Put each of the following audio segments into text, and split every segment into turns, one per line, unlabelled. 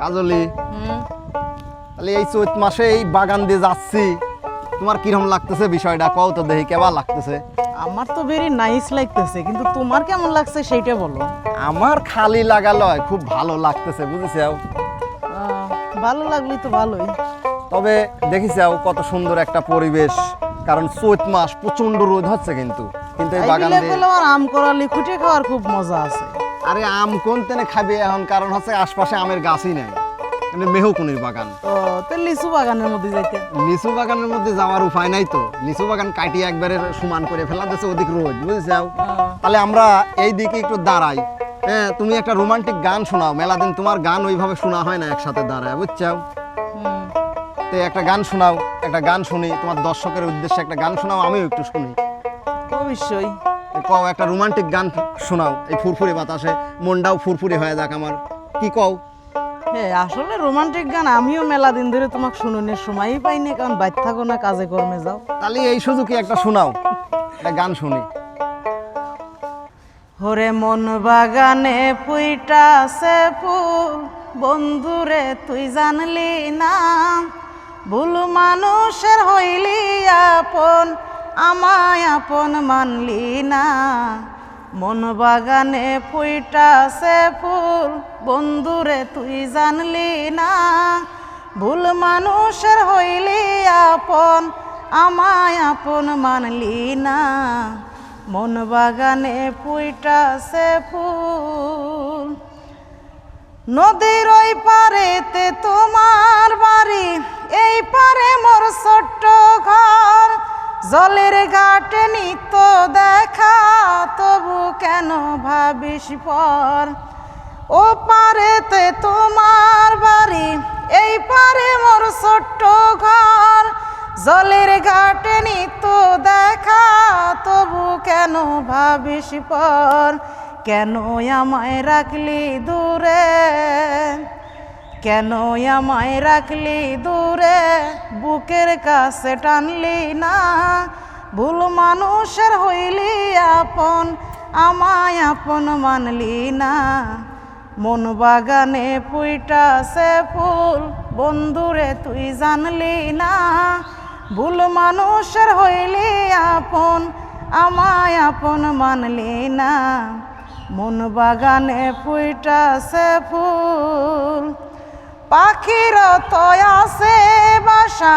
কাজলি। তাহলে এই চৈত মাসে এই বাগান দিয়ে যাচ্ছি। তোমার কীরকম লাগতেছে বিষয়টা? কও তো দেখি কেবা লাগতেছে?
আমার তো ভেরি নাইস লাগতেছে কিন্তু তোমার কেমন লাগছে সেইটা বলো।
আমার খালি লাগালো খুব ভালো লাগতেছে বুঝেছ
ভালো লাগলেই তো ভালোই।
তবে দেখিছাও কত সুন্দর একটা পরিবেশ কারণ চৈত মাস প্রচণ্ড রোদ হচ্ছে কিন্তু। কিন্তু এই বাগান দিয়ে
আম করালি খুঁটে খাওয়ার খুব মজা আছে।
আরে আম কোন তেনে খাবে এখন? কারণ হচ্ছে আশপাশে আমের গাছই নেই। মানে মেহকুনির বাগান।
তো তো লিচু বাগানের মধ্যে যাইতে।
লিচু বাগানের মধ্যে যাওয়ার উপায় নাই তো। লিচু বাগান কাটিয়ে একবারে সমান করে ফেলা দিচ্ছে ওদিক রোদ বুঝেছাও? তাহলে আমরা এই দিকে একটু দাঁড়াই। হ্যাঁ তুমি একটা রোমান্টিক গান শোনাও। মেলা দিন তোমার গান ওইভাবে শোনা হয় না একসাথে দাঁড়ায় বুঝছাও?
হুম।
তো একটা গান শোনাও একটা গান শুনি তোমার দর্শকের উদ্দেশ্যে একটা গান শোনাও আমিও একটু শুনি।
অবশ্যই।
কও একটা রোমান্টিক গান শোনাও এই ফুরফুরে বাতাসে। মনটাও ফুরফুরে হয়ে যাক আমার। কি কও?
হ্যাঁ আসলে রোমান্টিক গান আমিও মেলা দিন ধরে তোমাকে শুনুনের সময়ই পাইনি কারণ বাইর থাকো না কাজে কর্মে যাও।
তাহলে এই সুযোগে একটা শোনাও একটা গান শুনি।
হরে মন বাগানে পুইটাছে ফুল বন্ধুরে তুই জানলি না ভুল মানুষের হইলি আপন। আমায় আপন মানলি না। মন বাগানে পুইটাছে ফুল, বন্ধুরে তুই জানলি না। ভুল মানুষের হইলি আপন, আমায় আপন মানলি না। মন বাগানে পুইটাছে ফুল, নদীর ওই পারেতে তোমার বাড়ি। জলের ঘাটে নিত্য দেখা, তবু কেন ভাবিস পর? ও পারেতে তোমার বাড়ি, এই পারে মোর ছোট্ট ঘর। জলের ঘাটে নিত্য দেখা, তবু কেন ভাবিস পর? কেন আমায় রাখলি দূরে? কেন আমায় রাখলি দূরে? বুকের কাছে টানলি না ভুল মানুষের হইলি আপন, আমায় আপন মানলি না। মন বাগানে পুইটা সে ফুল, বন্ধুরে তুই জানলি না। ভুল মানুষের হইলি আপন, আমায় আপন মানলি না। মন বাগানে পুইটা সে ফুল পাখির তয় আছে বাসা,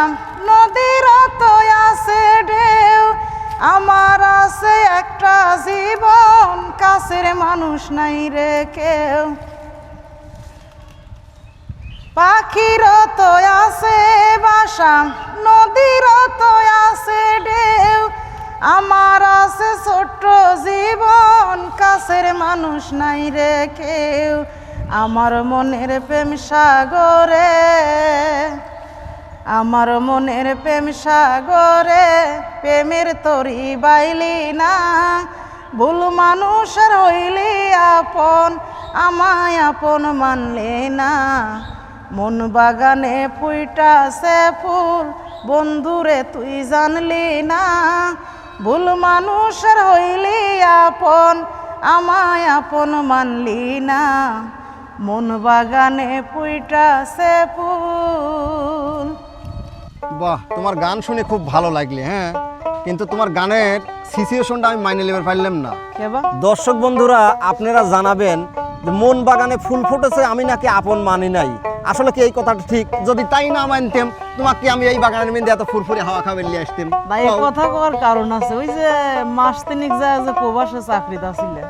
নদীর তয় আছে ঢেউ। আমার আছে একটা জীবন, কাছের মানুষ নাই রে কেউ। পাখির তো আছে বাসা, নদীর তো আছে ঢেউ। আমার আছে ছোট্ট জীবন, কাছের মানুষ নাই রে কেউ। আমার মনের প্রেম সাগরে, আমার মনের প্রেম সাগরে, প্রেমের তরি বাইলি না। ভুল মানুষের হইলি আপন, আমায় আপন মানলে না। মন বাগানে পুইটাছে ফুল, বন্ধুরে তুই জানলি না। ভুল মানুষের হইলি আপন, আমায় আপন মানলি না। মন বাগানে পুইটাছে ফুল।
বাহ তোমার গান শুনে খুব ভালো লাগলে হ্যাঁ? কিন্তু তোমার গানের সিচুয়েশনটা আমি মাইনে নেবার পারলাম না।
কেবা
দর্শক বন্ধুরা আপনারা জানাবেন যে মন বাগানে ফুল ফুটেছে আমি নাকি আপন মানি নাই। আসলে কি এই কথাটা ঠিক? যদি তাই না মানতাম তোমাকে আমি এই বাগানের মধ্যে এত ফুরফুরে হাওয়া খাবে নিয়ে আসতাম।
না এই কথা কওয়ার কারণ আছে ওই যে মাস তিনিক যায় যে প্রবাসে চাকরিতে আছিলে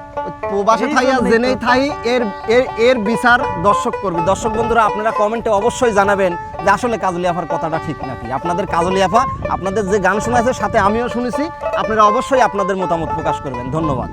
প্রবাসে থাইয়া জেনেই থাই এর এর এর বিচার দর্শক করবে। দর্শক বন্ধুরা আপনারা কমেন্টে অবশ্যই জানাবেন যে আসলে কাজলি আফার কথাটা ঠিক নাকি? আপনাদের কাজলি আফা আপনাদের যে গান শোনাছে সাথে আমিও শুনেছি। আপনারা অবশ্যই আপনাদের মতামত প্রকাশ করবেন। ধন্যবাদ।